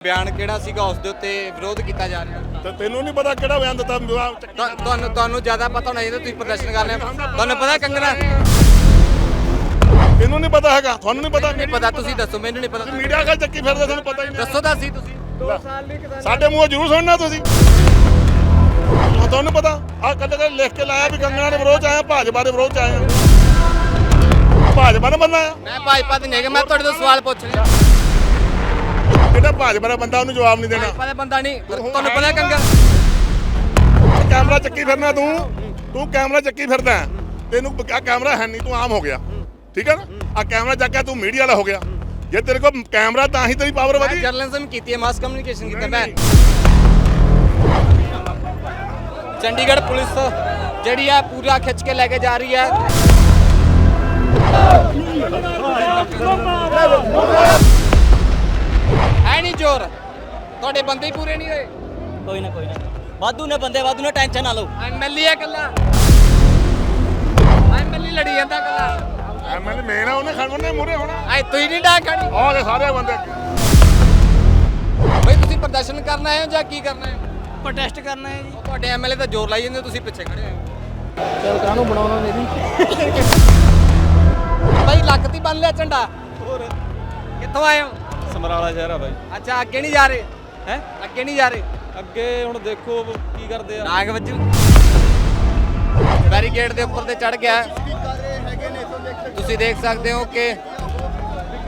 ਬਿਆਨ ਕਿਹੜਾ ਸੀਗਾ ਉਸ ਦੇ ਉੱਤੇ ਵਿਰੋਧ ਕੀਤਾ ਜਾ ਰਿਹਾ? ਤੇ ਤੈਨੂੰ ਨਹੀਂ ਪਤਾ ਕਿਹੜਾ ਬਿਆਨ ਦਿੱਤਾ ਤੁਹਾ- ਤੁਹਾਨੂੰ ਤੁਹਾਨੂੰ ਜ਼ਿਆਦਾ ਪਤਾ ਹੋਣਾ ਚਾਹੀਦਾ ਤੁਸੀਂ ਪ੍ਰਦਰਸ਼ਨ ਕਰ ਰਹੇ ਹੋ। ਤੁਹਾਨੂੰ ਪਤਾ ਕੰਗਣਾ? ਤੈਨੂੰ ਨਹੀਂ ਪਤਾ ਹੈਗਾ ਤੁਹਾਨੂੰ ਨਹੀਂ ਪਤਾ। ਨਹੀਂ ਪਤਾ ਤੁਸੀਂ ਦੱਸੋ ਮੈਨੂੰ ਨਹੀਂ ਪਤਾ। ਮੀਡੀਆ ਕਾ ਚੱਕੀ ਫਿਰਦੇ ਤੁਹਾਨੂੰ ਪਤਾ ਹੀ ਨਹੀਂ। ਦੱਸੋ ਤਾਂ ਸੀ ਤੁਸੀਂ। ਸਾਡੇ ਮੂੰਹੋਂ ਜ਼ਰੂਰ ਸੁਣਨਾ ਤੁਸੀਂ। ਤੁਹਾਨੂੰ ਪਤਾ ਆ ਕੱਲੇ ਕੱਲੇ ਲਿਖ ਕੇ ਲਾਇਆ ਵੀ ਕੰਗਣਾ ਦੇ ਵਿਰੋਧ ਚ ਆਇਆ ਭਾਜਪਾ ਦੇ ਵਿਰੋਧ ਚ ਆਇਆ। ਭਾਜਪਾ ਬੰਦਾ ਆ ਮੈਂ ਭਾਜਪਾ ਦੇ ਨਹੀਂ ਮੈਂ ਤੁਹਾਡੇ ਤੋਂ ਸਵਾਲ ਪੁੱਛ ਰਿਹਾ। ਜਿਹੜਾ ਭਾਜਪਾ ਦਾ ਬੰਦਾ ਉਹਨੂੰ ਜਵਾਬ ਨਹੀਂ ਦੇਣਾ। ਭਾਜਪਾ ਦਾ ਬੰਦਾ ਨਹੀਂ ਤੁਹਾਨੂੰ ਪਤਾ ਕੰਗਣਾ ਕੈਮਰਾ ਚੱਕੀ ਫਿਰਨਾ ਤੂੰ। ਤੂੰ ਕੈਮਰਾ ਚੱਕੀ ਫਿਰਦਾ ਹੈ। ਤੈਨੂੰ ਆ ਕੈਮਰਾ ਹੈ ਨਹੀਂ ਤੂੰ ਆਮ ਹੋ ਗਿਆ। ਠੀਕ ਹੈ ਨਾ? ਆ ਕੈਮਰਾ ਚੱਕਿਆ ਤੂੰ ਮੀਡੀਆ ਵਾਲਾ ਹੋ ਗਿਆ। ਜੇ ਤੇਰੇ ਕੋਲ ਕੈਮਰਾ ਤਾਂ ਹੀ ਤੇਰੀ ਪਾਵਰ ਵਧੀ। ਜਰਨਲਿਜ਼ਮ ਕੀਤੀ ਹੈ ਮਾਸ ਕਮਿਊਨੀਕੇਸ਼ਨ ਕੀਤਾ ਮੈਂ। ਚੰਡੀਗੜ੍ਹ ਪੁਲਿਸ ਜਿਹੜੀ ਆ ਪੂਰਾ ਖਿੱਚ ਕੇ ਲੈ ਕੇ ਜਾ ਰਹੀ ਹੈ। ਹੈ ਨਹੀਂ ਜ਼ੋਰ ਤੁਹਾਡੇ ਬੰਦੇ ਹੀ ਪੂਰੇ ਨਹੀਂ ਹੋਏ। ਕੋਈ ਨਾ ਕੋਈ ਨਾ। ਵਾਧੂ ਨੇ ਬੰਦੇ ਵਾਧੂ ਨੇ ਟੈਨਸ਼ਨ ਨਾ ਲਓ। ਐਮਐਲਏ ਆ ਕੱਲਾ ਐਮਐਲਏ ਲੜੀ ਜਾਂਦਾ ਕੱਲਾ ਐਮਐਲਏ ਮੇਨ ਆ ਉਹਨੇ ਖੜ ਉਹਨੇ ਮੂਰੇ ਹੋਣਾ। ਐ ਤੁਸੀਂ ਨਹੀਂ ਡਾਂ ਖੜੀ। ਆ ਕੇ ਸਾਰੇ ਬੰਦੇ। ਬਈ ਤੁਸੀਂ ਪ੍ਰਦਰਸ਼ਨ ਕਰਨ ਆਏ ਹੋ ਜਾਂ ਕੀ ਕਰਨਾ ਹੈ? ਪ੍ਰੋਟੈਸਟ ਕਰਨਾ ਹੈ ਜੀ। ਉਹ ਤੁਹਾਡੇ ਐਮਐਲਏ ਤਾਂ ਜ਼ੋਰ ਲਾਈ ਜਾਂਦੇ ਹੋ, ਤੁਸੀਂ ਪਿੱਛੇ ਖੜੇ ਹੋ ਚਲ ਕਾਹਨੂੰ ਬਣਾਉਣਾ ਮੇਰੀ ਭਾਈ ਲੱਕ ਤੇ ਬੰਨ ਲਿਆ ਝੰਡਾ। ਹੋਰ। ਕਿੱਥੋਂ ਆਏ ਹੋ? ਸਮਰਾਲਾ ਸ਼ਹਿਰ ਆ ਬਾਈ। ਅੱਛਾ ਅੱਗੇ ਨਹੀਂ ਜਾ ਰਹੇ? ਹੈ? ਅੱਗੇ ਨਹੀਂ ਜਾ ਰਹੇ? ਅੱਗੇ ਹੁਣ ਦੇਖੋ ਕੀ ਕਰਦੇ ਆ। ਨਾਗ ਵੱਜੂ। ਬੈਰੀਕੇਡ ਦੇ ਉੱਪਰ ਤੇ ਚੜ ਗਿਆ। ਤੁਸੀਂ ਦੇਖ ਸਕਦੇ ਹੋ ਕਿ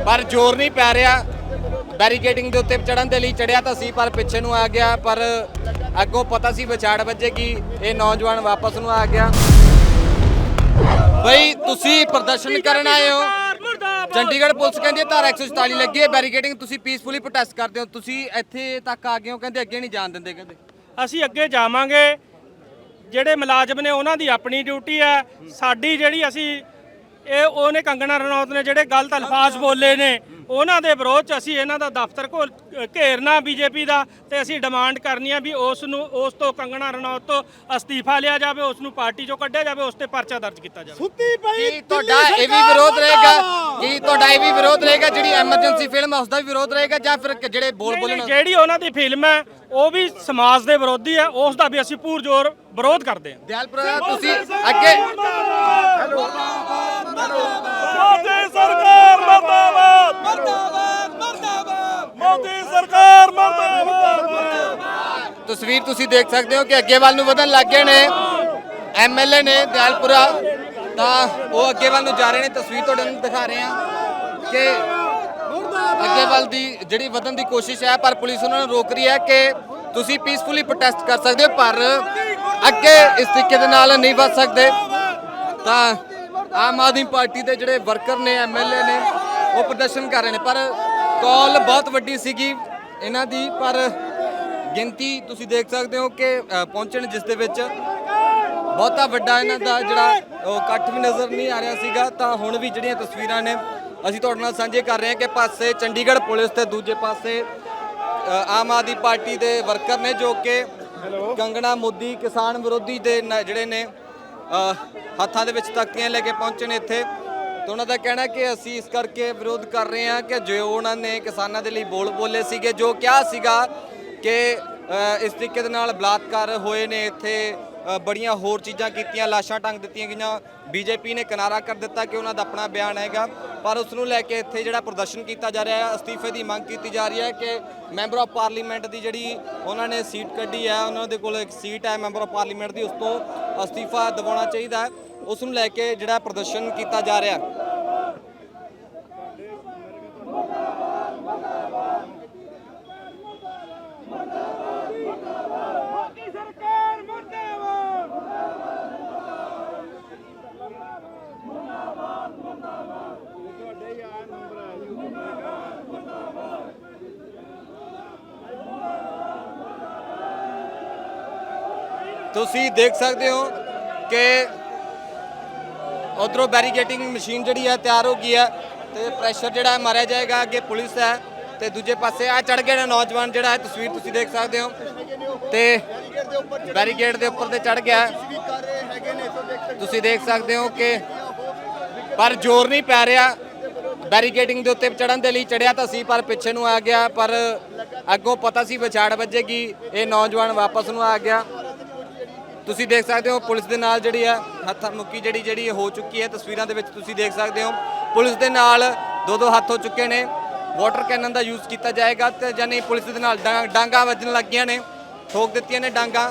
ਪਰ ਜ਼ੋਰ ਨਹੀਂ ਪੈ ਰਿਹਾ। ਬੈਰੀਕੇਡਿੰਗ ਦੇ ਉੱਤੇ ਚੜਨ ਦੇ ਲਈ ਚੜਿਆ ਤਾਂ ਸੀ ਪਰ ਪਿੱਛੇ ਨੂੰ ਆ ਗਿਆ। ਪਰ ਅੱਗੋਂ ਪਤਾ ਸੀ ਵਿਛਾੜ ਵੱਜੇਗੀ ਇਹ ਨੌਜਵਾਨ ਵਾਪਸ ਨੂੰ ਆ ਗਿਆ। ਬਈ ਤੁਸੀਂ ਪ੍ਰਦਰਸ਼ਨ ਕਰਨ ਆਏ ਹੋ। ਚੰਡੀਗੜ੍ਹ ਪੁਲਿਸ ਕਹਿੰਦੀ ਹੈ ਧਾਰਾ 144 ਲੱਗੀ ਹੈ ਬੈਰੀਕੇਡਿੰਗ ਤੁਸੀਂ ਪੀਸਫੁਲੀ ਪ੍ਰੋਟੈਸਟ ਕਰਦੇ ਹੋ, ਤੁਸੀਂ ਇੱਥੇ ਤੱਕ ਆ ਗਏ ਹੋ, ਕਹਿੰਦੇ ਅੱਗੇ ਨਹੀਂ ਜਾਣ ਦਿੰਦੇ, ਕਹਿੰਦੇ। ਅਸੀਂ ਅੱਗੇ ਜਾਵਾਂਗੇ। ਜਿਹੜੇ ਮੁਲਾਜ਼ਮ ਨੇ ਉਹਨਾਂ ਦੀ ਆਪਣੀ ਡਿਊਟੀ ਹੈ। ਸਾਡੀ ਜਿਹੜੀ ਅਸੀਂ, ਇਹ ਉਹਨੇ ਕੰਗਣਾ ਰਣੌਤ ਨੇ ਜਿਹੜੇ ਗਲਤ ਅਲਫਾਜ਼ ਬੋਲੇ ਨੇ। ਉਹਨਾਂ ਦੇ ਵਿਰੋਧ ਚ ਅਸੀਂ ਇਹਨਾਂ ਦਾ ਦਫ਼ਤਰ ਕੋਲ ਘੇਰਨਾ ਬੀਜੇਪੀ ਦਾ ਤੇ ਅਸੀਂ ਡਿਮਾਂਡ ਕਰਨੀ ਆ ਵੀ ਉਸ ਨੂੰ ਉਸ ਤੋਂ ਕੰਗਣਾ ਰਣੌਤ ਤੋਂ ਅਸਤੀਫਾ ਲਿਆ ਜਾਵੇ ਉਸ ਨੂੰ ਪਾਰਟੀ ਚੋਂ ਕੱਢਿਆ ਜਾਵੇ ਉਸ ਤੇ ਪਰਚਾ ਦਰਜ ਕੀਤਾ ਜਾਵੇ। ਕੀ ਤੁਹਾਡਾ ਇਹ ਵੀ ਵਿਰੋਧ ਰਹੇਗਾ? ਕੀ ਤੁਹਾਡਾ ਇਹ ਵੀ ਵਿਰੋਧ ਰਹੇਗਾ? ਜਿਹੜੀ ਐਮਰਜੈਂਸੀ ਫਿਲਮ ਹੈ ਉਸ ਦਾ ਵੀ ਵਿਰੋਧ ਰਹੇਗਾ ਜਾਂ ਫਿਰ ਜਿਹੜੇ ਬੋਲ ਬੋਲਣ ਜਿਹੜੀ ਉਹਨਾਂ ਦੀ ਫਿਲਮ ਹੈ ਉਹ ਵੀ ਸਮਾਜ ਦੇ ਵਿਰੋਧੀ ਹੈ ਉਸ ਦਾ ਵੀ ਅਸੀਂ ਪੂਰਜੋਰ ਵਿਰੋਧ ਕਰਦੇ ਹਾਂ। ਦਿਆਲਪੁਰਾ ਤੁਸੀਂ ਅੱਗੇ ਮੋਦੀ ਸਰਕਾਰ ਤਸਵੀਰ ਤੁਸੀਂ ਦੇਖ ਸਕਦੇ ਹੋ ਕਿ ਅੱਗੇ ਵੱਲ ਨੂੰ ਵਧਣ ਲੱਗ ਗਏ ਨੇ। ਐਮਐਲਏ ਨੇ ਦਿਆਲਪੁਰਾ ਤਾਂ ਉਹ ਅੱਗੇ ਵੱਲ ਨੂੰ ਜਾ ਰਹੇ ਨੇ। ਤਸਵੀਰ ਤੁਹਾਡੇ ਨੂੰ ਦਿਖਾ ਰਹੇ ਹਾਂ ਕਿ ਅੱਗੇ ਵੱਲ ਦੀ ਜਿਹੜੀ ਵਧਣ ਦੀ ਕੋਸ਼ਿਸ਼ ਹੈ, ਪਰ ਪੁਲਿਸ ਉਹਨਾਂ ਨੂੰ ਰੋਕ ਰਹੀ ਹੈ ਕਿ ਤੁਸੀਂ ਪੀਸਫੁਲੀ ਪ੍ਰੋਟੈਸਟ ਕਰ ਸਕਦੇ ਹੋ, ਪਰ ਅੱਗੇ ਇਸ ਤਰੀਕੇ ਦੇ ਨਾਲ ਨਹੀਂ ਵੱਧ ਸਕਦੇ। ਤਾਂ ਆਮ ਆਦਮੀ ਪਾਰਟੀ ਦੇ ਜਿਹੜੇ ਵਰਕਰ ਨੇ ਐਮਐਲਏ ਨੇ, ਉਹ ਪ੍ਰਦਰਸ਼ਨ ਕਰ ਰਹੇ ਨੇ। ਪਰ ਕਾਲ ਬਹੁਤ ਵੱਡੀ ਸੀਗੀ ਇਹਨਾਂ ਦੀ, ਪਰ ਗਿਣਤੀ ਤੁਸੀਂ ਦੇਖ ਸਕਦੇ ਹੋ ਕਿ ਅ, ਪਹੁੰਚਣ ਜਿਸ ਦੇ ਵਿੱਚ ਬਹੁਤਾ ਵੱਡਾ ਇਹਨਾਂ ਦਾ ਜਿਹੜਾ ਉਹ ਇਕੱਠ ਵੀ ਨਜ਼ਰ ਨਹੀਂ ਆ ਰਿਹਾ ਸੀਗਾ। ਤਾਂ ਹੁਣ ਵੀ ਜਿਹੜੀਆਂ ਤਸਵੀਰਾਂ ਨੇ ਅਸੀਂ ਤੁਹਾਡੇ ਨਾਲ ਸਾਂਝੇ ਕਰ ਰਹੇ ਹਾਂ ਕਿ ਪਾਸੇ ਚੰਡੀਗੜ੍ਹ ਪੁਲਿਸ ਤੇ ਦੂਜੇ ਪਾਸੇ ਅ, ਆਮ ਆਦਮੀ ਪਾਰਟੀ ਦੇ ਵਰਕਰ ਨੇ ਜੋ ਕਿ ਕੰਗਣਾ ਮੋਦੀ ਕਿਸਾਨ ਵਿਰੋਧੀ ਦੇ ਨ- ਜਿਹੜੇ ਨੇ ਅ, ਹੱਥਾਂ ਦੇ ਵਿੱਚ ਤਖਤੀਆਂ ਲੈ ਕੇ ਪਹੁੰਚੇ ਨੇ ਇੱਥੇ। ਤੇ ਉਹਨਾਂ ਦਾ ਕਹਿਣਾ ਕਿ ਅਸੀਂ ਇਸ ਕਰਕੇ ਵਿਰੋਧ ਕਰ ਰਹੇ ਹਾਂ ਕਿ ਜੋ ਉਹਨਾਂ ਨੇ ਕਿਸਾਨਾਂ ਦੇ ਲਈ ਬੋਲ ਬੋਲੇ ਸੀਗੇ ਜੋ ਕਿਹਾ ਸੀਗਾ ਕਿ ਇਸ ਤਰੀਕੇ ਦੇ ਨਾਲ ਬਲਾਤਕਾਰ ਹੋਏ ਨੇ ਇੱਥੇ ਬੜੀਆਂ ਹੋਰ ਚੀਜ਼ਾਂ ਕੀਤੀਆਂ, ਲਾਸ਼ਾਂ ਟੰਗ ਦਿੱਤੀਆਂ ਗਈਆਂ। ਬੀਜੇਪੀ ਨੇ ਕਿਨਾਰਾ ਕਰ ਦਿੱਤਾ ਕਿ ਉਹਨਾਂ ਦਾ ਆਪਣਾ ਬਿਆਨ ਹੈਗਾ। ਪਰ ਉਸ ਨੂੰ ਲੈ ਕੇ ਇੱਥੇ ਜਿਹੜਾ ਪ੍ਰਦਰਸ਼ਨ ਕੀਤਾ ਜਾ ਰਿਹਾ ਹੈ, ਅਸਤੀਫੇ ਦੀ ਮੰਗ ਕੀਤੀ ਜਾ ਰਹੀ ਹੈ ਕਿ ਮੈਂਬਰ ਆਫ ਪਾਰਲੀਮੈਂਟ ਦੀ ਜਿਹੜੀ ਉਹਨਾਂ ਨੇ ਸੀਟ ਕੱਢੀ ਹੈ, ਉਹਨਾਂ ਦੇ ਕੋਲ ਇੱਕ ਸੀਟ ਹੈ ਮੈਂਬਰ ਆਫ ਪਾਰਲੀਮੈਂਟ ਦੀ, ਉਸ ਤੋਂ ਅਸਤੀਫਾ ਦਿਵਾਉਣਾ ਚਾਹੀਦਾ ਉਸ ਨੂੰ ਲੈ ਕੇ ਜਿਹੜਾ ਪ੍ਰਦਰਸ਼ਨ ਕੀਤਾ ਜਾ ਰਿਹਾ ਤੁਸੀਂ ਦੇਖ ਸਕਦੇ ਹੋ ਕਿ ਉਧਰੋਂ ਬੈਰੀਕੇਟਿੰਗ ਮਸ਼ੀਨ ਜਿਹੜੀ ਹੈ ਤਿਆਰ ਹੋ ਗਈ ਹੈ ਤੇ ਪ੍ਰੈਸ਼ਰ ਜਿਹੜਾ ਹੈ ਮਾਰਿਆ ਜਾਏਗਾ, ਅੱਗੇ ਪੁਲਿਸ ਹੈ ਤੇ ਦੂਜੇ ਪਾਸੇ ਆ ਚੜ ਗਏ ਨੇ ਨੌਜਵਾਨ ਜਿਹੜਾ ਹੈ, ਤਸਵੀਰ ਤੁਸੀਂ ਦੇਖ ਸਕਦੇ ਹੋ ਤੇ ਬੈਰੀਕੇਡ ਦੇ ਉੱਪਰ ਤੇ ਚੜ ਗਿਆ ਤੁਸੀਂ ਦੇਖ ਸਕਦੇ ਹੋ ਕਿ ਪਰ ਜ਼ੋਰ ਨਹੀਂ ਪੈ ਰਿਹਾ। ਬੈਰੀਕੇਡਿੰਗ ਦੇ ਉੱਤੇ ਚੜਨ ਦੇ ਲਈ ਚੜਿਆ ਤਾਂ ਸੀ, ਪਰ ਪਿੱਛੇ ਨੂੰ ਆ ਗਿਆ, ਪਰ ਅੱਗੋਂ ਪਤਾ ਸੀ ਵਿਛਾੜ ਵੱਜੇਗੀ, ਇਹ ਨੌਜਵਾਨ ਵਾਪਸ ਨੂੰ ਆ ਗਿਆ। ਤੁਸੀਂ ਦੇਖ ਸਕਦੇ ਹੋ, ਪੁਲਿਸ ਦੇ ਨਾਲ ਜਿਹੜੀ ਆ, ਹੱਥਾਂ ਮੁੱਕੀ ਜਿਹੜੀ ਜਿਹੜੀ ਹੋ ਚੁੱਕੀ ਹੈ, ਤਸਵੀਰਾਂ ਦੇ ਵਿੱਚ ਤੁਸੀਂ ਦੇਖ ਸਕਦੇ ਹੋ। ਪੁਲਿਸ ਦੇ ਨਾਲ ਦੋ ਦੋ ਹੱਥ ਹੋ ਚੁੱਕੇ ਨੇ। ਵਾਟਰ ਕੈਨਨ ਦਾ ਯੂਜ਼ ਕੀਤਾ ਜਾਏਗਾ ਤੇ ਜਾਨੀ ਪੁਲਿਸ ਦੇ ਨਾਲ ਡਾਂ- ਡਾਂਗਾਂ ਵੱਜਣ ਲੱਗੀਆਂ ਨੇ। ਠੋਕ ਦਿੱਤੀਆਂ ਨੇ ਡਾਂਗਾਂ।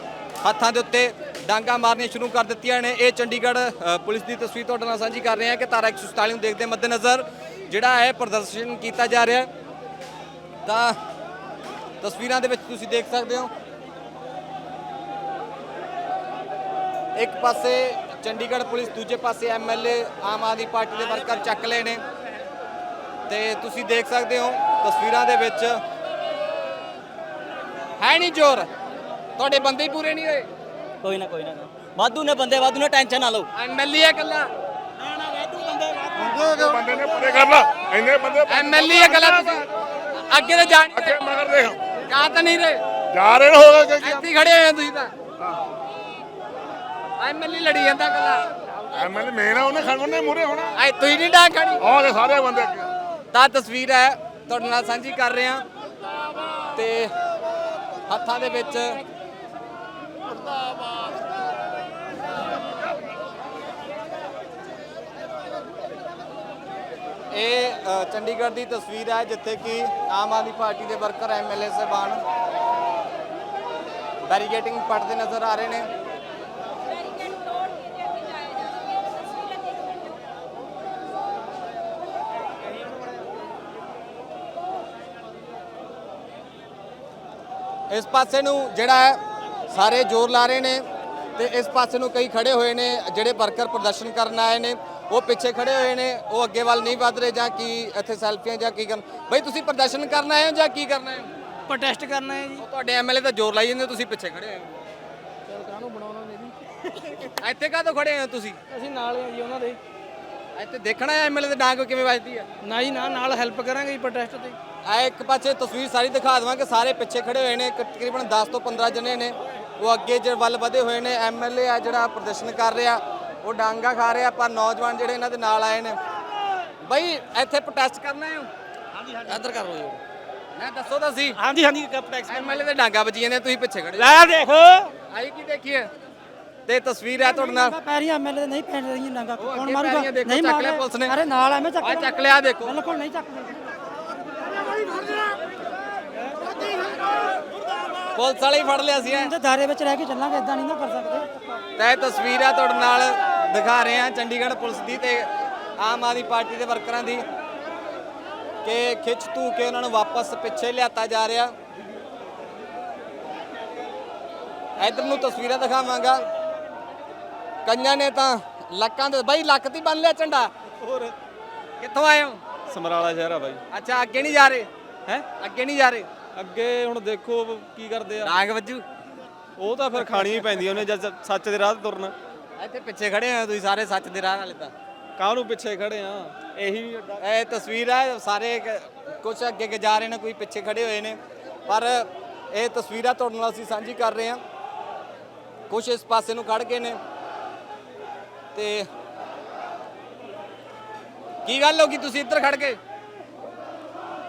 ਹੱਥਾਂ ਦੇ ਉੱਤੇ ਡਾਂਗਾਂ ਮਾਰਨੀਆਂ ਸ਼ੁਰੂ ਕਰ ਦਿੱਤੀਆਂ ਨੇ। ਇਹ ਚੰਡੀਗੜ੍ਹ ਪੁਲਿਸ ਦੀ ਤਸਵੀਰ ਤੁਹਾਡੇ ਨਾਲ ਸਾਂਝੀ ਕਰ ਰਹੇ ਹਾਂ ਕਿ ਧਾਰਾ 147 ਨੂੰ ਦੇਖਦੇ ਮੱਦੇਨਜ਼ਰ ਜਿਹੜਾ ਹੈ ਪ੍ਰਦਰਸ਼ਨ ਕੀਤਾ ਜਾ ਰਿਹਾ। ਤਾਂ ਤਸਵੀਰਾਂ ਦੇ ਵਿੱਚ ਤੁਸੀਂ ਦੇਖ ਸਕਦੇ ਹੋ ਇੱਕ ਪਾਸੇ ਚੰਡੀਗੜ੍ਹ ਪੁਲਿਸ ਦੂਜੇ ਪਾਸੇ ਐਮਐਲਏ ਆਮ ਆਦਮੀ ਪਾਰਟੀ ਦੇ ਵਰਕਰ ਚੱਕ ਲਏ ਨੇ। ਤੇ ਤੁਸੀਂ ਦੇਖ ਸਕਦੇ ਹੋ ਤਸਵੀਰਾਂ ਦੇ ਵਿੱਚ। ਹੈ ਨਹੀਂ ਜ਼ੋਰ। ਤੁਹਾਡੇ ਬੰਦੇ ਹੀ ਪੂਰੇ ਨਹੀਂ ਹੋਏ। ਕੋਈ ਨਾ ਕੋਈ ਨਾ। ਵਾਧੂ ਨੇ ਬੰਦੇ ਵਾਧੂ ਨੇ ਟੈਨਸ਼ਨ ਨਾ ਲਓ। ਐਮਐਲਏ ਹੈ ਕੱਲਾ ਬੰਦੇ ਨੇ ਪੂਰੇ ਕਰ ਲਾ। ਇੰਨੇ ਬੰਦੇ ਐਮਐਲਏ ਹੈ ਕੱਲਾ ਤੁਸੀਂ। ਅੱਗੇ ਤਾਂ ਜਾਣ ਅੱਗੇ ਮਗਰ ਦੇਖ ਜਾ ਤਾਂ ਨਹੀਂ ਰਹੇ। ਜਾ ਰਹੇ ਹੋਗਾ ਕਿ ਇੱਥੇ ਹੀ ਖੜੇ ਹੋਏ ਤੁਸੀਂ ਤਾਂ। ਐਮਐਲਏ ਲੜੀ ਜਾਂਦਾ ਕੱਲਾ। ਐਮਐਲਏ ਮੇਨ ਆ ਉਹਨੇ ਖੜਨ ਉਹਨੇ ਮੂਰੇ ਹੋਣਾ। ਐ ਤੁਸੀਂ ਨਹੀਂ ਡਾਂ ਖੜੀ? ਆਹ ਦੇ ਸਾਰੇ ਬੰਦੇ ਅੱਗੇ। ਤਾਂ ਤਸਵੀਰ ਹੈ ਤੁਹਾਡੇ ਨਾਲ ਸਾਂਝੀ ਕਰ ਰਹੇ। ਹਾਂ ਤੇ ਹੱਥਾਂ ਦੇ ਵਿੱਚ ਇਹ ਅ, ਚੰਡੀਗੜ੍ਹ ਦੀ ਤਸਵੀਰ ਹੈ ਜਿੱਥੇ ਕਿ ਆਮ ਆਦਮੀ ਪਾਰਟੀ ਦੇ ਵਰਕਰ ਐਮਐਲਏ ਸਾਹਿਬਾਨ ਬੈਰੀਗੇਟਿੰਗ ਪੜਦੇ ਨਜ਼ਰ ਆ ਰਹੇ ਨੇ। ਇਸ ਪਾਸੇ ਨੂੰ ਜਿਹੜਾ ਹੈ ਸਾਰੇ ਜ਼ੋਰ ਲਾ ਰਹੇ ਨੇ ਤੇ ਇਸ ਪਾਸੇ ਨੂੰ ਕਈ ਖੜੇ ਹੋਏ ਨੇ ਜਿਹੜੇ ਵਰਕਰ ਪ੍ਰਦਰਸ਼ਨ ਕਰਨ ਆਏ ਨੇ ਉਹ ਪਿੱਛੇ ਖੜੇ ਹੋਏ ਨੇ ਉਹ ਅੱਗੇ ਵੱਲ ਨਹੀਂ ਵਧ ਰਹੇ ਜਾਂ ਕੀ ਇੱਥੇ ਸੈਲਫੀਆਂ ਜਾਂ ਕੀ ਕਰਨ। ਬਈ ਤੁਸੀਂ ਪ੍ਰਦਰਸ਼ਨ ਕਰਨ ਆਏ ਹੋ ਜਾਂ ਕੀ ਕਰਨਾ ਹੈ? ਪ੍ਰੋਟੈਸਟ ਕਰਨਾ ਹੈ ਜੀ। ਉਹ ਤੁਹਾਡੇ ਐਮਐਲਏ ਤਾਂ ਜ਼ੋਰ ਲਾਈ ਜਾਂਦੇ ਤੁਸੀਂ ਪਿੱਛੇ ਖੜੇ ਹੋ। ਕਾਹਨੂੰ ਬਣਾਉਣਾ ਨੇ ਇੱਥੇ ਕਾਹਤੋਂ ਖੜੇ ਹੋ ਤੁਸੀਂ? ਅਸੀਂ ਨਾਲ ਹੀ ਆ ਜੀ ਉਹਨਾਂ ਦੇ। ਇੱਥੇ ਦੇਖਣਾ ਹੈ ਐਮਐਲਏ ਦੇ ਡਾਂਗ ਕਿਵੇਂ ਵੱਜਦੀ ਹੈ ਨਾ ਜੀ ਨਾ ਨਾਲ ਹੈਲਪ ਕਰਾਂਗੇ ਜੀ ਪ੍ਰੋਟੈਸਟ ਤੇ। ਆ ਇੱਕ ਪਾਸੇ ਤਸਵੀਰ ਸਾਰੀ ਦਿਖਾ ਦਵਾਂ ਕਿ ਸਾਰੇ ਪਿੱਛੇ ਖੜੇ ਹੋਏ ਨੇ ਤਕਰੀਬਨ 10 ਤੋਂ 15 ਜਣੇ ਨੇ। ਉਹ ਅੱਗੇ ਜੇ ਵੱਲ ਵਧੇ ਹੋਏ ਨੇ ਐਮਐਲਏ ਆ ਜਿਹੜਾ ਪ੍ਰਦਰਸ਼ਨ ਕਰ ਰਿਹਾ ਉਹ ਡਾਂਗਾ ਖਾ ਰਿਹਾ ਪਰ ਨੌਜਵਾਨ ਜਿਹੜੇ ਇਹਨਾਂ ਦੇ ਨਾਲ ਆਏ ਨੇ। ਬਈ ਇੱਥੇ ਪ੍ਰੋਟੈਸਟ ਕਰਨਾ ਹੈ ਇੱਧਰ ਕਰ ਲਓ ਜੀ। ਮੈਂ ਦੱਸੋ ਤਾਂ ਸੀ ਹਾਂਜੀ ਹਾਂਜੀ ਐਮਐਲਏ ਦੇ ਡਾਂਗਾ ਵੱਜੀਆਂ ਨੇ ਤੁਸੀਂ ਪਿੱਛੇ ਖੜੇ ਲੈ ਦੇਖੋ। ਆਈ ਕੀ ਦੇਖੀਏ ਤੇ ਤਸਵੀਰ ਹੈ ਤੁਹਾਡੇ ਨਾਲ। ਪੈਰੀ ਐਮਐਲਏ ਨਹੀਂ ਪੈਣ ਰਹੀਆਂ ਉਹ ਕੌਣ ਮਾਰੂਗਾ? ਨਹੀਂ ਚੱਕ। ਲਿਆ ਪੁਲਿਸ ਨੇ। ਅਰੇ ਨਾਲ ਐਵੇਂ ਚੱਕ ਆ ਚੱਕ ਲਿਆ ਦੇਖੋ। ਬਿਲਕੁਲ ਨਹੀਂ ਚੱਕਦੇ ਪੁਲਿਸ ਵਾਲੇ ਹੀ ਫੜ ਲਿਆ ਸੀ ਐ ਤੇ ਦਾਇਰੇ ਵਿੱਚ ਰਹਿ ਕੇ ਚੱਲਾਂਗੇ ਇਦਾਂ ਨਹੀਂ ਨਾ ਕਰ ਸਕਦੇ। ਤਾਂ ਇਹ ਤਸਵੀਰ ਆ ਤੁਹਾਡੇ ਨਾਲ ਦਿਖਾ ਰਹੇ ਹਾਂ ਚੰਡੀਗੜ੍ਹ ਪੁਲਿਸ ਦੀ ਤੇ ਆਮ ਆਦਮੀ ਪਾਰਟੀ ਦੇ ਵਰਕਰਾਂ ਦੀ ਕਿ ਖਿੱਚ ਧੂ ਕੇ ਉਹਨਾਂ ਨੂੰ ਵਾਪਸ ਪਿੱਛੇ ਲਿਆਤਾ ਜਾ ਰਿਹਾ। ਇਧਰ ਨੂੰ ਤਸਵੀਰਾਂ ਦਿਖਾਵਾਂਗਾ। ਕੰਨਾਂ ਨੇ ਤਾਂ ਲੱਕਾਂ ਦੇ ਬਾਈ ਲੱਕ ਤੇ ਬੰਨ ਲਿਆ ਝੰਡਾ। ਹੋਰ ਕਿੱਥੋਂ ਆਏ ਹੋ? ਸਮਰਾਲਾ ਸ਼ਹਿਰ ਆ ਬਾਈ। ਅੱਛਾ ਅੱਗੇ ਨਹੀਂ ਜਾ ਰਹੇ? ਹੈ? ਅੱਗੇ ਨਹੀਂ ਜਾ ਰਹੇ? ਅੱਗੇ ਹੁਣ ਦੇਖੋ ਕੀ ਕਰਦੇ ਆ। ਡਾਂਗ ਵੱਜੂ? ਉਹ ਤਾਂ ਫਿਰ ਖਾਣੀ ਹੀ ਪੈਂਦੀ ਉਹਨੇ ਜਦ ਸੱਚ ਦੇ ਰਾਹ ਤੇ ਤੁਰਨਾ। ਇੱਥੇ ਪਿੱਛੇ ਖੜੇ ਹੋ ਤੁਸੀਂ ਸਾਰੇ ਸੱਚ ਦੇ ਰਾਹ ਵਾਲੇ ਤਾਂ। ਕਾਹਨੂੰ ਪਿੱਛੇ ਖੜੇ ਆ? ਇਹੀ ਇਹ ਤਸਵੀਰ ਹੈ ਸਾਰੇ ਕੁਝ ਅੱਗੇ ਅੱਗੇ ਜਾ ਰਹੇ ਨੇ ਕੋਈ ਪਿੱਛੇ ਖੜੇ ਹੋਏ ਨੇ। ਪਰ ਇਹ ਤਸਵੀਰਾਂ ਤੁਹਾਡੇ ਨਾਲ ਅਸੀਂ ਸਾਂਝੀ ਕਰ ਰਹੇ ਹਾਂ ਕੁਝ ਇਸ ਪਾਸੇ ਨੂੰ ਖੜ ਗਏ ਨੇ। ਤੇ ਕੀ ਗੱਲ ਹੋ ਗਈ? ਤੁਸੀਂ ਇੱਧਰ ਖੜ ਗਏ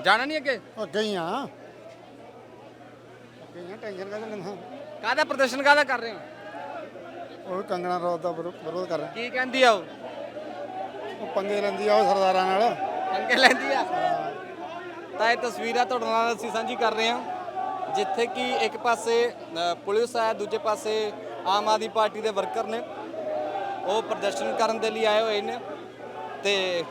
ਜਾਣਾ ਨਹੀਂ ਅੱਗੇ? ਅੱਗੇ ਹੀ ਆ। ਅੱਗੇ ਹੀ ਆ ਟੈਨਸ਼ਨ ਕਾਹਦੇ ਲੈਣਾ ਕਾਹਦਾ ਪ੍ਰਦਰਸ਼ਨ ਕਾਹਦਾ ਕਰ ਰਹੇ ਹੋ? ਉਹ ਕੰਗਣਾ ਰੌਤ ਦਾ ਵਿਰੋ- ਵਿਰੋਧ ਕਰ ਰਿਹਾ। ਕੀ ਕਹਿੰਦੀ ਆ ਉਹ? ਉਹ ਪੰਗੇ ਲੈਂਦੀ ਆ ਉਹ ਸਰਦਾਰਾਂ ਨਾਲ। ਪੰਗੇ ਲੈਂਦੀ ਆ? ਤਾਂ ਇਹ ਤਸਵੀਰਾਂ ਤੁਹਾਡੇ ਨਾਲ ਅਸੀਂ ਸਾਂਝੀ ਕਰ ਰਹੇ ਹਾਂ। ਜਿੱਥੇ ਕਿ ਇੱਕ ਪਾਸੇ ਅ, ਪੁਲਿਸ ਹੈ ਦੂਜੇ ਪਾਸੇ ਆਮ ਆਦਮੀ ਪਾਰਟੀ ਦੇ ਵਰਕਰ ਨੇ। ਉਹ ਪ੍ਰਦਰਸ਼ਨ ਕਰਨ ਦੇ ਲਈ ਆਏ ਹੋਏ ਨੇ ਤੇ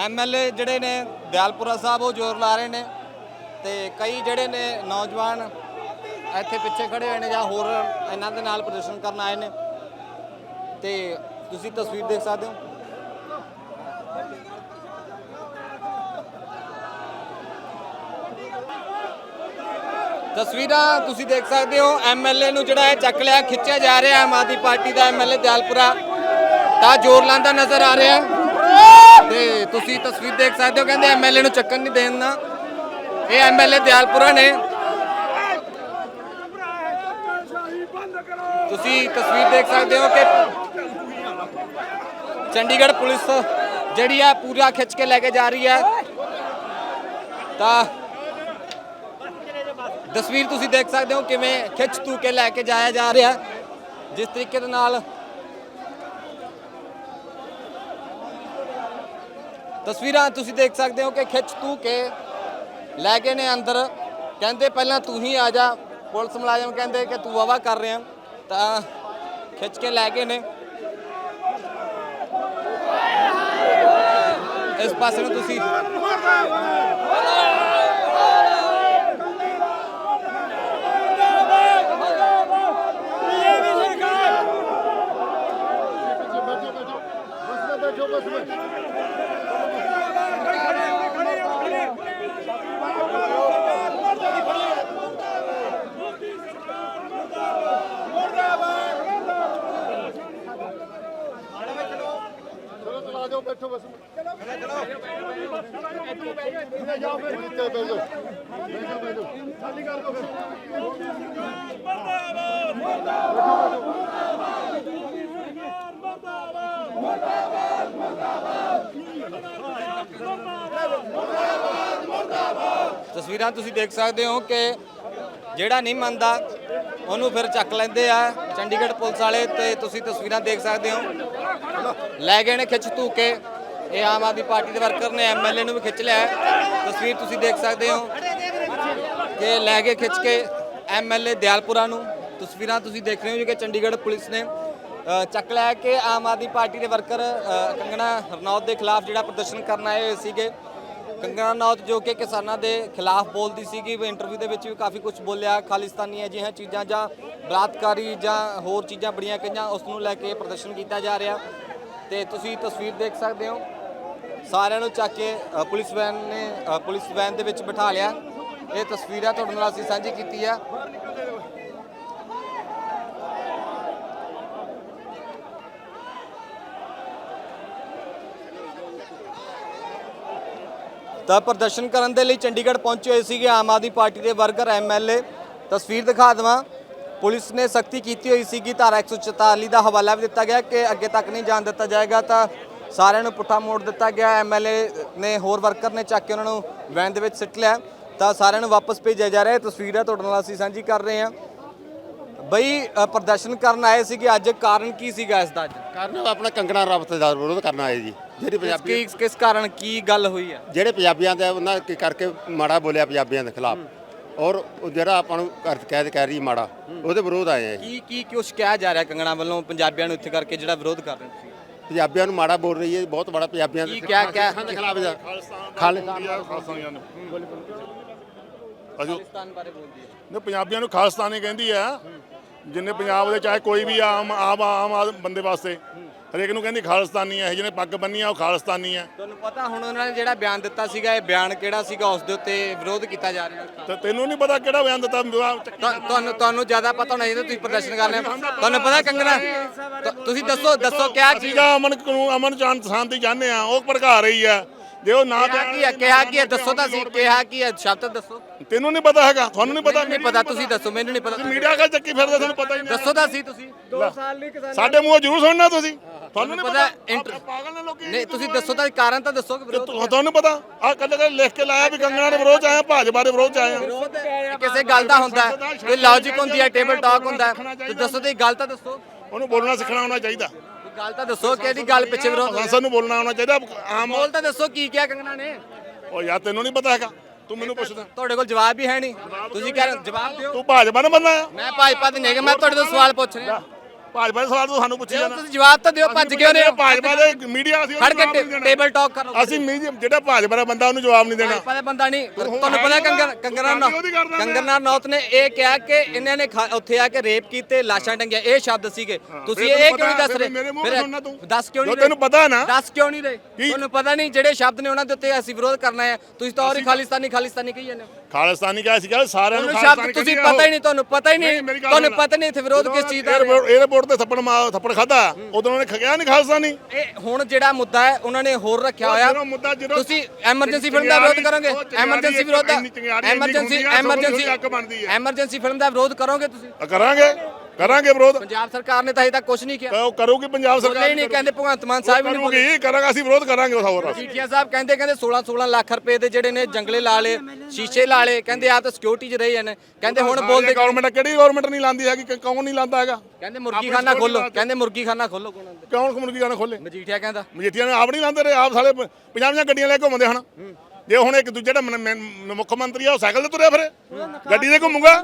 ਐਮਐਲਏ ਜਿਹੜੇ ਨੇ ਦਿਆਲਪੁਰਾ ਸਾਹਿਬ, ਉਹ ਜ਼ੋਰ ਲਾ ਰਹੇ ਨੇ ਤੇ ਕਈ ਜਿਹੜੇ ਨੇ ਨੌਜਵਾਨ ਇੱਥੇ ਪਿੱਛੇ ਖੜੇ ਹੋਏ ਨੇ ਜਾਂ ਹੋਰ ਇਹਨਾਂ ਦੇ ਨਾਲ ਪ੍ਰਦਰਸ਼ਨ ਕਰਨ ਆਏ ਨੇ ਤੇ ਤੁਸੀਂ ਤਸਵੀਰ ਦੇਖ ਸਕਦੇ ਹੋ। ਤਸਵੀਰਾਂ ਤੁਸੀਂ ਦੇਖ ਸਕਦੇ ਹੋ ਐਮਐਲਏ ਨੂੰ ਜਿਹੜਾ ਹੈ ਚੱਕ ਲਿਆ, ਖਿੱਚਿਆ ਜਾ ਰਿਹਾ ਆਮ ਆਦਮੀ ਪਾਰਟੀ ਦਾ ਐਮਐਲਏ ਦਿਆਲਪੁਰਾ। ਤਾਂ ਜ਼ੋਰ ਲਾਂਦਾ ਨਜ਼ਰ ਆ ਰਿਹਾ ਤੇ ਤੁਸੀਂ ਤਸਵੀਰ ਦੇਖ ਸਕਦੇ ਹੋ, ਕਹਿੰਦੇ ਐਮਐਲਏ ਨੂੰ ਚੱਕਣ ਨਹੀਂ ਦੇਣਾ। ਇਹ ਐਮਐਲਏ ਦਿਆਲਪੁਰਾ ਨੇ। ਤੁਸੀਂ ਤਸਵੀਰ ਦੇਖ ਸਕਦੇ ਹੋ ਕਿ ਚੰਡੀਗੜ੍ਹ ਪੁਲਿਸ ਜਿਹੜੀ ਹੈ ਪੂਰਾ ਖਿੱਚ ਕੇ ਲੈ ਕੇ ਜਾ ਰਹੀ ਹੈ। ਤਾਂ ਤਸਵੀਰ ਤੁਸੀਂ ਦੇਖ ਸਕਦੇ ਹੋ ਕਿਵੇਂ ਖਿੱਚ ਤੂ ਕੇ ਲੈ ਕੇ ਜਾਇਆ ਜਾ ਰਿਹਾ। ਜਿਸ ਤਰੀਕੇ ਦੇ ਨਾਲ ਤਸਵੀਰਾਂ ਤੁਸੀਂ ਦੇਖ ਸਕਦੇ ਹੋ ਕਿ ਖਿੱਚ ਤੂ ਕੇ ਲੈ ਗਏ ਨੇ ਅੰਦਰ। ਕਹਿੰਦੇ ਪਹਿਲਾਂ ਤੂੰ ਹੀ ਆ ਜਾ। ਪੁਲਿਸ ਮੁਲਾਜ਼ਮ ਕਹਿੰਦੇ ਕਿ ਤੂੰ ਵਾਵਾ ਕਰ ਰਿਹਾ। ਤਾਂ ਖਿੱਚ ਕੇ ਲੈ ਗਏ ਨੇ। ਇਸ ਪਾਸੇ ਨੂੰ ਤੁਸੀਂ 十块钱 ਤਸਵੀਰਾਂ ਤੁਸੀਂ ਦੇਖ ਸਕਦੇ ਹੋ ਕਿ ਜਿਹੜਾ ਨਹੀਂ ਮੰਨਦਾ, ਉਹਨੂੰ ਫਿਰ ਚੱਕ ਲੈਂਦੇ ਆ ਚੰਡੀਗੜ੍ਹ ਪੁਲਿਸ ਵਾਲੇ ਤੇ ਤੁਸੀਂ ਤਸਵੀਰਾਂ ਦੇਖ ਸਕਦੇ ਹੋ। ਲੈ ਗਏ ਨੇ ਖਿੱਚ ਧੂ ਕੇ। ਇਹ ਆਮ ਆਦਮੀ ਪਾਰਟੀ ਦੇ ਵਰਕਰ ਨੇ ਐਮਐਲਏ ਨੂੰ ਵੀ ਖਿੱਚ ਲਿਆ। ਤਸਵੀਰ ਤੁਸੀਂ ਦੇਖ ਸਕਦੇ ਹੋ ਕਿ ਲੈ ਕੇ ਖਿੱਚ ਕੇ ਐਮਐਲਏ ਦਿਆਲਪੁਰਾ ਨੂੰ। ਤਸਵੀਰਾਂ ਤੁਸੀਂ ਦੇਖ ਰਹੇ ਹੋ ਕਿ ਚੰਡੀਗੜ੍ਹ ਪੁਲਿਸ ਨੇ ਚੱਕ ਲਿਆ ਕਿ ਆਮ ਆਦਮੀ ਪਾਰਟੀ ਦੇ ਵਰਕਰ ਕੰਗਣਾ ਰਣੌਤ ਦੇ ਖਿਲਾਫ ਜਿਹੜਾ ਪ੍ਰਦਰਸ਼ਨ ਕਰਨ ਆਏ ਹੋਏ ਸੀਗੇ। ਕੰਗਣਾ ਰਣੌਤ ਜੋ ਕਿ ਕਿਸਾਨਾਂ ਦੇ ਖਿਲਾਫ ਬੋਲਦੀ ਸੀਗੀ ਉਹ ਇੰਟਰਵਿਊ ਦੇ ਵਿੱਚ ਵੀ ਕਾਫੀ ਕੁਝ ਬੋਲਿਆ ਖਾਲਿਸਤਾਨੀ ਅਜਿਹੀਆਂ ਚੀਜ਼ਾਂ ਜਾਂ ਬਲਾਤਕਾਰੀ ਜਾਂ ਹੋਰ ਚੀਜ਼ਾਂ ਬੜੀਆਂ ਕਈਆਂ ਉਸ ਨੂੰ ਲੈ ਕੇ ਪ੍ਰਦਰਸ਼ਨ ਕੀਤਾ ਜਾ ਰਿਹਾ। ਤੇ ਤੁਸੀਂ ਤਸਵੀਰ ਦੇਖ ਸਕਦੇ ਹੋ। ਸਾਰਿਆਂ ਨੂੰ ਚੱਕ ਕੇ ਪੁਲਿਸ ਵੈਨ ਨੇ ਪੁਲਿਸ ਵੈਨ ਦੇ ਵਿੱਚ ਬਿਠਾ ਲਿਆ। ਇਹ ਤਸਵੀਰਾਂ ਤੁਹਾਡੇ ਨਾਲ ਅਸੀਂ ਸਾਂਝੀ ਕੀਤੀ ਆ। ਤਾਂ ਪ੍ਰਦਰਸ਼ਨ ਕਰਨ ਦੇ ਲਈ ਚੰਡੀਗੜ੍ਹ ਪਹੁੰਚੇ ਹੋਏ ਸੀਗੇ ਆਮ ਆਦਮੀ ਪਾਰਟੀ ਦੇ ਵਰਕਰ ਐਮਐਲਏ ਤਸਵੀਰ ਦਿਖਾ ਦੇਵਾਂ। ਪੁਲਿਸ ਨੇ ਸਖਤੀ ਕੀਤੀ ਹੋਈ ਸੀਗੀ, ਧਾਰਾ 144 ਦਾ ਹਵਾਲਾ ਵੀ ਦਿੱਤਾ ਗਿਆ ਕਿ ਅੱਗੇ ਤੱਕ ਨਹੀਂ ਜਾਣ ਦਿੱਤਾ ਜਾਏਗਾ, ਤਾਂ ਸਾਰਿਆਂ ਨੂੰ ਪੁੱਠਾ ਮੋੜ ਦਿੱਤਾ ਗਿਆ। ਐਮਐਲਏ ਨੇ ਹੋਰ ਵਰਕਰ ਨੇ ਚੱਕ ਕੇ ਉਹਨਾਂ ਨੂੰ ਵੈਨ ਦੇ ਵਿੱਚ ਸਿੱਟ ਲਿਆ। ਤਾਂ ਸਾਰਿਆਂ ਨੂੰ ਵਾਪਸ ਭੇਜਿਆ ਜਾ ਰਿਹਾ। ਹੈ ਤਸਵੀਰਾਂ ਤੁਹਾਡੇ ਨਾਲ ਅਸੀਂ ਸਾਂਝੀ ਕਰ ਰਹੇ ਹਾਂ। ਬਈ ਪ੍ਰਦਰਸ਼ਨ ਕਰਨ ਆਏ ਸੀਗੇ। ਅੱਜ ਕਾਰਨ ਕੀ ਸੀਗਾ ਇਸ ਦਾ ਅੱਜ? ਕਾਰਨ ਆਪਣਾ ਕੰਗਣਾ ਰਾਵਤ ਦਾ ਵਿਰੋਧ ਕਰਨ ਆਏ ਜੀ। ਜਿਹੜੀ ਪੰਜਾਬੀ ਕਿਸ ਕਿਸ ਕਾਰਨ ਕੀ ਗੱਲ ਹੋਈ ਹੈ ਜਿਹੜੇ ਪੰਜਾਬੀਆਂ ਦੇ ਉਹਨਾਂ ਕੀ ਕਰਕੇ ਮਾੜਾ ਬੋਲਿਆ ਪੰਜਾਬੀਆਂ ਦੇ ਖਿਲਾਫ। ਔਰ ਉਹ ਜਿਹੜਾ ਆਪਾਂ ਨੂੰ ਕਰ- ਕਹਿ ਕਹਿ ਰਹੀ ਮਾੜਾ ਉਹਦੇ ਵਿਰੋਧ ਆਏ ਆ ਜੀ ਕੀ ਕੀ ਕੁਛ ਕਿਹਾ ਜਾ ਰਿਹਾ ਕੰਗਣਾ ਵੱਲੋਂ ਪੰਜਾਬੀਆਂ ਨੂੰ ਇੱਥੇ ਕਰਕੇ ਜਿਹੜਾ ਵਿਰੋਧ ਕਰ ਰਹੇ ਸੀ ਪੰਜਾਬੀਆਂ ਨੂੰ ਮਾੜਾ ਬੋਲ ਰਹੀ ਹੈ ਬਹੁਤ ਬੜਾ ਪੰਜਾਬੀਆਂ ਕੀ ਕਿਹਾ ਕਿਹਾ ਦੇ ਖਿਲਾਫ ਜਾ ਖਾਲਿਸਤਾਨ ਖਾਲਿਸਤਾਨੀਆਂ ਨੂੰ। ਅਜੋ ਪਾਕਿਸਤਾਨ ਬਾਰੇ ਬੋਲਦੀ ਹੈ ਨੇ ਪੰਜਾਬੀਆਂ ਨੂੰ ਖਾਲਿਸਤਾਨੀ ਕਹਿੰਦੀ ਆ ਜਿੰਨੇ ਪੰਜਾਬ ਦੇ ਚਾਹੇ ਕੋਈ ਵੀ ਆਮ ਆਮ ਆਮ ਬੰਦੇ ਵਾਸਤੇ। ਹਰੇਕ ਨੂੰ ਕਹਿੰਦੀ ਖਾਲਿਸਤਾਨੀ ਆ ਇਹ ਜਿਹਨੇ ਪੱਗ ਬੰਨੀ ਆ ਉਹ ਖਾਲਿਸਤਾਨੀ ਆ ਤੁਹਾਨੂੰ ਪਤਾ ਹੁਣ ਉਹਨਾਂ ਨੇ ਜਿਹੜਾ ਬਿਆਨ ਦਿੱਤਾ ਸੀਗਾ ਇਹ ਬਿਆਨ ਕਿਹੜਾ ਸੀਗਾ ਉਸ ਦੇ ਉੱਤੇ ਵਿਰੋਧ ਕੀਤਾ ਜਾ ਰਿਹਾ ਤੇ ਤੈਨੂੰ ਨਹੀਂ ਪਤਾ ਕਿਹੜਾ ਬਿਆਨ ਦਿੱਤਾ ਤੁਹਾਨੂੰ ਤੁਹਾਨੂੰ ਜ਼ਿਆਦਾ ਪਤਾ ਹੋਣਾ ਚਾਹੀਦਾ ਤੁਸੀਂ ਪ੍ਰਦਰਸ਼ਨ ਕਰ ਰਹੇ ਹੋ। ਤੁਹਾਨੂੰ ਪਤਾ ਕੰਗਣਾ ਤੁਸੀਂ ਦੱਸੋ ਦੱਸੋ ਕਿਆ ਅਸੀਂ ਤਾਂ ਅਮਨ ਕਾਨੂੰਨ ਅਮਨ ਚਾਨ ਸ਼ਾਂਤੀ ਚਾਹੁੰਦੇ ਆ ਉਹ ਭੜਕਾ ਰਹੀ ਆ ਜੇ ਉਹ ਨਾ ਕਿਹਾ ਕੀ ਹੈ? ਕਿਹਾ ਕੀ ਹੈ? ਦੱਸੋ ਤਾਂ ਸੀ ਕਿਹਾ ਕੀ ਹੈ? ਸ਼ਬਦ ਦੱਸੋ। ਤੈਨੂੰ ਨਹੀਂ ਪਤਾ ਹੈਗਾ ਤੁਹਾਨੂੰ ਨਹੀਂ ਪਤਾ ਮੈਨੂੰ ਨਹੀਂ ਪਤਾ ਤੁਸੀਂ ਦੱਸੋ ਮੈਨੂੰ ਨਹੀਂ ਪਤਾ। ਮੀਡੀਆ ਕਾ ਚੱਕੀ ਫਿਰਦੇ ਤੁਹਾਨੂੰ ਪਤਾ ਹੀ ਨਹੀਂ ਦੱਸੋ ਤਾਂ ਸੀ ਤੁਸੀਂ। ਸਾਡੇ ਮੂੰਹੋਂ ਜ਼ਰੂਰ ਸੁਣਨਾ ਤੁਸੀਂ। ਤੁਹਾਨੂੰ ਨਹੀਂ ਪਤਾ? ਪਾਗਲ ਨੇ ਲੋਕੀ। ਨਹੀਂ ਤੁਸੀਂ ਦੱਸੋ ਤਾਂ ਕਾਰਨ ਤਾਂ ਦੱਸੋ ਕਿ ਵਿਰੋਧ ਤੁ- ਤੁਹਾਨੂੰ ਪਤਾ? ਆ ਕੱਲੇ ਕੱਲੇ ਲਿਖ ਕੇ ਲਾਇਆ ਵੀ ਕੰਗਣਾ ਦੇ ਵਿਰੋਧ ਚ ਆਏ ਆ ਭਾਜਪਾ ਦੇ ਵਿਰੋਧ ਚ ਆਏ ਆ। ਵਿਰੋਧ ਕਿਸੇ ਗੱਲ ਦਾ ਹੁੰਦਾ ਹੈ ਕੋਈ ਲੌਜੀਕ ਹੁੰਦੀ ਹੈ ਟੇਬਲ ਟਾਕ ਹੁੰਦਾ ਹੈ ਤੇ ਦੱਸੋ ਤੇ ਗੱਲ ਤਾਂ ਦੱਸੋ। ਉਹਨੂੰ ਬੋਲਣਾ ਸਿੱਖਣਾ ਆਉਣਾ ਚਾਹੀਦਾ। ਗੱਲ ਤਾਂ ਦੱਸੋ ਕਿ ਇਹਦੀ ਗੱਲ ਪਿੱਛੇ ਵਿਰੋਧ ਹੋਇਆ। ਸੰਸਦ ਨੂੰ ਬੋਲਣਾ ਆਉਣਾ ਚਾਹੀਦਾ ਆਮ ਬੋਲ ਤਾਂ ਦੱਸੋ ਕੀ ਕਿਹਾ ਕੰਗਣਾ ਨੇ? ਉਹ ਯਾਰ ਤੈਨੂੰ ਨਹੀਂ ਪਤਾ ਹੈਗਾ ਤੂੰ ਮੈਨੂੰ ਪੁੱਛਦਾ। ਤੁਹਾਡੇ ਕੋਲ ਜਵਾਬ ਵੀ ਹੈ ਨਹੀਂ। ਤੁਸੀਂ ਕਹਿ ਰਹੇ ਹੋ, ਜਵਾਬ ਦਿਓ। ਤੂੰ ਭਾਜਪਾ ਦਾ ਬੰਦਾ ਆ। ਮੈਂ ਭਾਜਪਾ ਦੀ ਨਹੀਂ ਗਾ, ਮੈਂ ਤੁਹਾਡੇ ਤੋਂ ਸਵਾਲ ਪੁੱਛ ਰਿਹਾ। ਭਾਜਪਾ ਦੇ ਸਵਾਲ ਤੂੰ ਸਾਨੂੰ ਪੁੱਛੀ ਜਾਣਾ ਤੁਸੀਂ ਜਵਾਬ ਤਾਂ ਦਿਓ ਭੱਜ ਰਹੇ ਹੋ ਭਾਜਪਾ ਦੇ ਮੀਡੀਆ ਅਸੀਂ ਖੜ ਕੇ। ਟੇਬਲ ਟਾਕ ਕਰੋ ਅਸੀਂ ਮੀਡੀਆ ਜਿਹੜਾ ਭਾਜਪਾ ਦਾ ਬੰਦਾ ਉਹਨੂੰ ਜਵਾਬ ਨਹੀਂ ਦੇਣਾ ਭਾਜਪਾ ਦਾ ਬੰਦਾ ਨਹੀਂ ਤੁਹਾਨੂੰ ਪਤਾ ਨੀ ਕੰਗਰ ਨਾ। ਪਿਆ। ਕੰਗਨਾ ਨੌਤ ਨੇ ਇਹ ਕਿਹਾ ਕਿ ਇਹਨਾਂ ਨੇ ਉੱਥੇ ਆ ਕੇ ਰੇਪ ਕੀਤੇ ਲਾਸ਼ਾਂ ਟੰਗੀਆਂ ਇਹ ਸ਼ਬਦ ਸੀਗੇ ਤੁਸੀਂ ਇਹ ਕਿਉਂ ਨਹੀਂ ਦੱਸ ਰਹੇ ਮੇਰੇ ਮੂੰਹ ਸੁਣਨਾ ਤੂੰ। ਦੱਸ ਕਿਉਂ ਨਹੀਂ ਤੈਨੂੰ? ਪਤਾ ਨਾ। ਦੱਸ ਕਿਉਂ ਨਹੀਂ ਰਹੇ? ਤੁਹਾਨੂੰ ਪਤਾ ਨਹੀਂ ਜਿਹੜੇ ਸ਼ਬਦ ਨੇ ਉਹਨਾਂ ਦੇ ਉੱਤੇ ਅਸੀਂ ਵਿਰੋਧ ਕਰਨਾ ਹੈ ਤੁਸੀਂ ਤਾਂ ਔਰ ਹੀ ਖਾਲਿਸਤਾਨੀ ਖਾਲਿਸਤਾਨੀ ਕਹੀ ਜਾਂਦੇ ਹੋ ਖਾਲਿਸਤਾਨੀ ਕਿਹਾ ਸੀ ਕਹਿੰਦੇ ਸਾਰਿਆਂ ਨੂੰ ਸ਼ਬਦ ਤੁਸੀਂ ਪਤਾ ਹੀ ਨਹੀਂ ਤੁਹਾਨੂੰ ਪਤਾ ਹੀ ਨਹੀਂ ਤੁਹਾਨੂੰ ਪਤਾ ਨਹੀਂ ਇੱਥੇ ਵਿਰੋਧ ਕਿਸ ਚੀਜ਼ ਦਾ 에어ਪੋਰਟ ਤੇ ਥੱਪੜ ਮਾ ਥੱਪੜ ਖਾਦਾ ਉਦੋਂ ਉਹਨੇ ਖਗਿਆ ਨਹੀਂ ਖਾਲਿਸਤਾਨੀ ਇਹ ਹੁਣ ਜਿਹੜਾ ਮੁੱਦਾ ਹੈ ਉਹਨਾਂ ਨੇ ਹੋਰ ਰੱਖਿਆ ਹੋਇਆ। ਤੁਸੀਂ ਐਮਰਜੈਂਸੀ ਫਿਲਮ ਦਾ ਵਿਰੋਧ ਕਰੋਗੇ? ਐਮਰਜੈਂਸੀ ਵਿਰੋਧ ਦਾ ਐਮਰਜੈਂਸੀ ਐਮਰਜੈਂਸੀ ਐਮਰਜੈਂਸੀ ਫਿਲਮ ਦਾ ਵਿਰੋਧ ਕਰੋਗੇ ਤੁਸੀਂ? ਕਰਾਂਗੇ। ਕਰਾਂਗੇ ਵਿਰੋਧ। ਪੰਜਾਬ ਸਰਕਾਰ ਨੇ ਤਾਂ ਹਜੇ ਤੱਕ ਕੁਝ ਨਹੀਂ ਕੀਤਾ ਉਹ ਕਰੂਗੀ ਪੰਜਾਬ ਸਰਕਾਰ ਬੋਲੇ ਹੀ ਨਹੀਂ ਕਹਿੰਦੇ ਭਗਵੰਤ ਮਾਨ ਸਾਹਿਬ ਵੀ ਨਹੀਂ ਕਰੂਗੀ ਕਰਾਂਗੇ ਅਸੀਂ ਵਿਰੋਧ ਕਰਾਂਗੇ ਉਸ ਹੋਰ ਜੀਠੀਆ ਸਾਹਿਬ ਕਹਿੰਦੇ ਕਹਿੰਦੇ 16 16 ਲੱਖ ਰੁਪਏ ਦੇ ਜਿਹੜੇ ਨੇ ਜੰਗਲੇ ਲਾ ਲਏ ਸ਼ੀਸ਼ੇ ਲਾ ਲਏ ਕਹਿੰਦੇ ਆ ਤਾਂ ਸਿਕਿਉਰਿਟੀ 'ਚ ਰਹੇ ਨੇ। ਕਹਿੰਦੇ ਹੁਣ ਬੋਲਦੇ ਗਵਰਨਮੈਂਟ ਕਿਹੜੀ ਗਵਰਨਮੈਂਟ ਨਹੀਂ ਲਾਂਦੀ ਹੈਗੀ ਕੌਣ ਨਹੀਂ ਲਾਂਦਾ ਹੈਗਾ? ਕਹਿੰਦੇ ਮੁਰਗੀ ਖਾਨਾ ਖੋਲੋ ਕਹਿੰਦੇ ਮੁਰਗੀ ਖਾਨਾ ਖੋਲੋ ਕੋਣ ਕਮਿਊਨਿਟੀ ਗਾਣਾ ਖੋਲੇ? ਮਜੀਠੀਆ ਕਹਿੰਦਾ। ਮਜੀਠੀਆਂ ਨੇ ਆਪ ਨਹੀਂ ਲਾਂਦੇ ਰਹੇ ਆਪ ਸਾਲੇ ਪੰਜਾਬੀਆਂ ਗੱਡੀਆਂ ਲੈ ਕੇ ਘੁੰਮਦੇ ਹਨ। ਜੇ ਹੁਣ ਇੱਕ ਦੂਜੇ ਮਨ- ਮੁੱਖ ਮੰਤਰੀ ਆ ਉਹ ਸਾਈਕਲ ਤੇ ਤੁਰਿਆ ਫਿਰੇ? ਗੱਡੀ ਤੇ ਘੁੰਮੂਗਾ?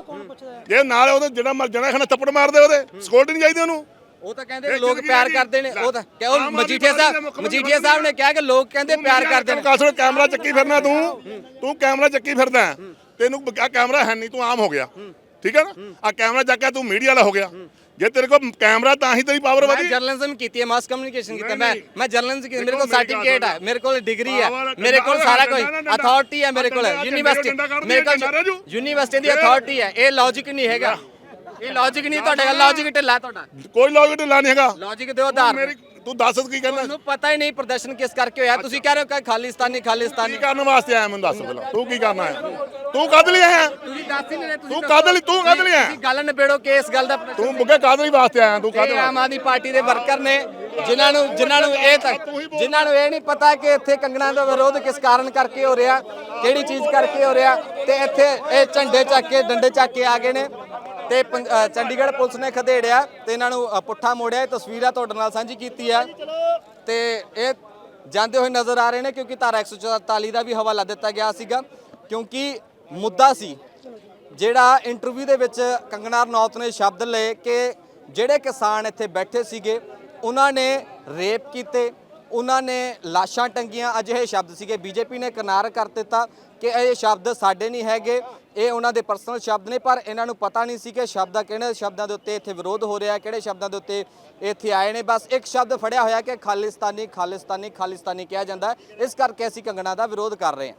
ਜੇ ਨਾਲ ਉਹਦੇ ਜਿਹੜਾ ਮਰ ਜਣਾ ਖਣਾ ਥੱਪੜ ਮਾਰਦੇ ਉਹਦੇ ਸਕਿਉਰਟੀ ਨਹੀਂ ਚਾਹੀਦੀ ਉਹਨੂੰ? ਉਹ ਤਾਂ ਕਹਿੰਦੇ ਇਹ ਲੋਕ ਪਿਆਰ ਕਰਦੇ ਨੇ। ਉਹ ਤਾਂ ਕਿ ਉਹ ਮਜੀਠੀਆ ਦੇ ਸਾਹਿਬ ਮਜੀਠੀਆ ਸਾਹਿਬ ਨੇ ਕਿਹਾ ਕਿ ਲੋਕ ਕਹਿੰਦੇ ਪਿਆਰ ਕਰਦੇ ਨੇ। ਕਾਸਰ ਕੈਮਰਾ ਚੱਕੀ ਫਿਰਨਾ ਤੂੰ। ਤੂੰ ਕੈਮਰਾ ਚੱਕੀ ਫਿਰਦਾ। ਤੈਨੂੰ ਕੈਮਰਾ ਹੈ ਨਹੀਂ ਤੂੰ ਆਮ ਹੋ ਗਿਆ। ਠੀਕ ਹੈ ਨਾ? ਆ ਕੈਮਰਾ ਚੱਕ ਕੇ ਤੂੰ ਮੀਡੀਆ ਵਾਲਾ ਹੋ ਗਿਆ। ਜੇ ਤੇਰੇ ਕੋਲ ਕੈਮਰਾ ਤਾਂ ਹੀ ਤੇਰੀ ਪਾਵਰ ਮੈਂ ਵਧੀ ਜਰਨਲਿਜ਼ਮ ਕੀਤੀ ਹੈ ਮਾਸ ਕਮਿਊਨੀਕੇਸ਼ਨ ਕੀਤਾ ਮੈਂ। ਮੈਂ ਜਰਨਲਿਜ਼ਮ ਕੀਤੀ ਮੇਰੇ ਕੋਲ ਸਰਟੀਫਿਕੇਟ ਹੈ। ਮੇਰੇ ਕੋਲ ਡਿਗਰੀ ਹੈ ਮੇਰੇ ਕੋਲ ਸਾਰਾ ਕੁਝ। ਅਥਾਰਟੀ ਹੈ ਮੇਰੇ ਕੋਲ ਯੂਨੀਵਰਸਿਟੀ ਮੇਰੇ। ਕੋਲ ਯੂਨੀਵਰਸਿਟੀ ਦੀ ਅਥਾਰਟੀ ਹੈ ਇਹ ਲੌਜੀਕ ਨਹੀਂ ਹੈਗਾ ਇਹ ਲੌਜੀਕ ਨਹੀਂ ਤੁਹਾਡਾ ਲੌਜੀਕ ਢਿੱਲਾ ਤੁਹਾਡਾ ਕੋਈ ਲੋਕ ਢਿੱਲਾ ਨਹੀਂ ਹੈਗਾ ਲੌਜੀਕ ਦਿਓ ਆਧਾਰ ਮੇਰੀ ਤੂੰ ਦੱਸ ਕੀ ਕਹਿਣਾ ਤੁਹਾਨੂੰ ਪਤਾ ਹੀ ਨਹੀਂ ਪ੍ਰਦਰਸ਼ਨ ਕਿਸ ਕਰਕੇ ਹੋਇਆ। ਤੁਸੀਂ ਕਹਿ ਰਹੇ ਹੋ ਕਿ ਖਾਲਿਸਤਾਨੀ ਕੀ ਖਾਲਿਸਤਾਨੀ ਕਰਨ ਵਾਸਤੇ ਆਇਆ ਮੈਨੂੰ ਦੱਸ ਪਹਿਲਾਂ? ਤੂੰ ਕੀ ਕਰਨਾ ਹੈ? ਤੂੰ ਕਦ ਲਈ ਆਇਆ? ਤੁਸੀਂ ਦੱਸ ਹੀ ਨਹੀਂ ਰਹੇ ਤੂੰ ਕਦ ਲਈ ਤੂੰ ਕਦ ਲਈ ਆਇਆ? ਤੁਸੀਂ ਗੱਲ ਨਿਬੇੜੋ ਕਿ ਇਸ ਗੱਲ ਦਾ ਤੂੰ ਬੁੱਗੇ ਕਦ ਲਈ ਵਾਸਤੇ ਆਇਆ? ਤੂੰ ਕਦ ਇਹ ਆਮ ਆਦਮੀ ਪਾਰਟੀ ਦੇ ਵਰਕਰ ਨੇ। ਜਿਨ੍ਹਾਂ ਨੂੰ ਜਿਨ੍ਹਾਂ ਨੂੰ ਇਹ ਤੱਕ ਜਿਨ੍ਹਾਂ ਨੂੰ ਇਹ ਨਹੀਂ ਪਤਾ ਕਿ ਇੱਥੇ ਕੰਗਣਾ ਦਾ ਵਿਰੋਧ ਕਿਸ ਕਾਰਨ ਕਰਕੇ ਹੋ ਰਿਹਾ, ਕਿਹੜੀ ਚੀਜ਼ ਕਰਕੇ ਹੋ ਰਿਹਾ, ਤੇ ਇੱਥੇ ਇਹ ਝੰਡੇ ਚੱਕ ਕੇ, ਡੰਡੇ ਚੱਕ ਕੇ ਆ ਗਏ ਨੇ। ਤੇ ਪੰ- ਚੰਡੀਗੜ੍ਹ ਪੁਲਿਸ ਨੇ ਖਦੇੜਿਆ ਤੇ ਇਹਨਾਂ ਨੂੰ ਪੁੱਠਾ ਮੋੜਿਆ। ਇਹ ਤਸਵੀਰਾਂ ਤੁਹਾਡੇ ਨਾਲ ਸਾਂਝੀ ਕੀਤੀ ਆ। ਤੇ ਇਹ ਜਾਂਦੇ ਹੋਏ ਨਜ਼ਰ ਆ ਰਹੇ ਨੇ ਕਿਉਂਕਿ ਧਾਰਾ 144 ਦਾ ਵੀ ਹਵਾਲਾ ਦਿੱਤਾ ਗਿਆ ਸੀਗਾ। ਕਿਉਂਕਿ ਮੁੱਦਾ ਸੀ ਜਿਹੜਾ ਇੰਟਰਵਿਊ ਦੇ ਵਿੱਚ ਕੰਗਨਾ ਰਣੌਤ ਨੇ ਸ਼ਬਦ ਲਏ ਕਿ ਜਿਹੜੇ ਕਿਸਾਨ ਇੱਥੇ ਬੈਠੇ ਸੀਗੇ ਉਹਨਾਂ ਨੇ ਰੇਪ ਕੀਤੇ, ਉਹਨਾਂ ਨੇ ਲਾਸ਼ਾਂ ਟੰਗੀਆਂ। ਅਜਿਹੇ ਸ਼ਬਦ ਸੀਗੇ। ਬੀਜੇਪੀ ਨੇ ਕਿਨਾਰ ਕਰ ਦਿੱਤਾ ਕਿ ਇਹ ਸ਼ਬਦ ਸਾਡੇ ਨਹੀਂ ਹੈਗੇ। ਇਹ ਉਹਨਾਂ ਦੇ ਪਰਸਨਲ ਸ਼ਬਦ ਨੇ, ਪਰ ਇਹਨਾਂ ਨੂੰ ਪਤਾ ਨਹੀਂ ਸੀ ਕਿ ਸ਼ਬਦਾਂ ਕਿਹੜੇ ਸ਼ਬਦਾਂ ਦੇ ਉੱਤੇ ਇੱਥੇ ਵਿਰੋਧ ਹੋ ਰਿਹਾ, ਕਿਹੜੇ ਸ਼ਬਦਾਂ ਦੇ ਉੱਤੇ ਇੱਥੇ ਆਏ ਨੇ। ਬਸ ਇੱਕ ਸ਼ਬਦ ਫੜਿਆ ਹੋਇਆ ਕਿ ਖਾਲਿਸਤਾਨੀ ਖਾਲਿਸਤਾਨੀ ਖਾਲਿਸਤਾਨੀ ਕਿਹਾ ਜਾਂਦਾ ਇਸ ਕਰਕੇ ਅਸੀਂ ਕੰਗਣਾ ਦਾ ਵਿਰੋਧ ਕਰ ਰਹੇ ਹਾਂ।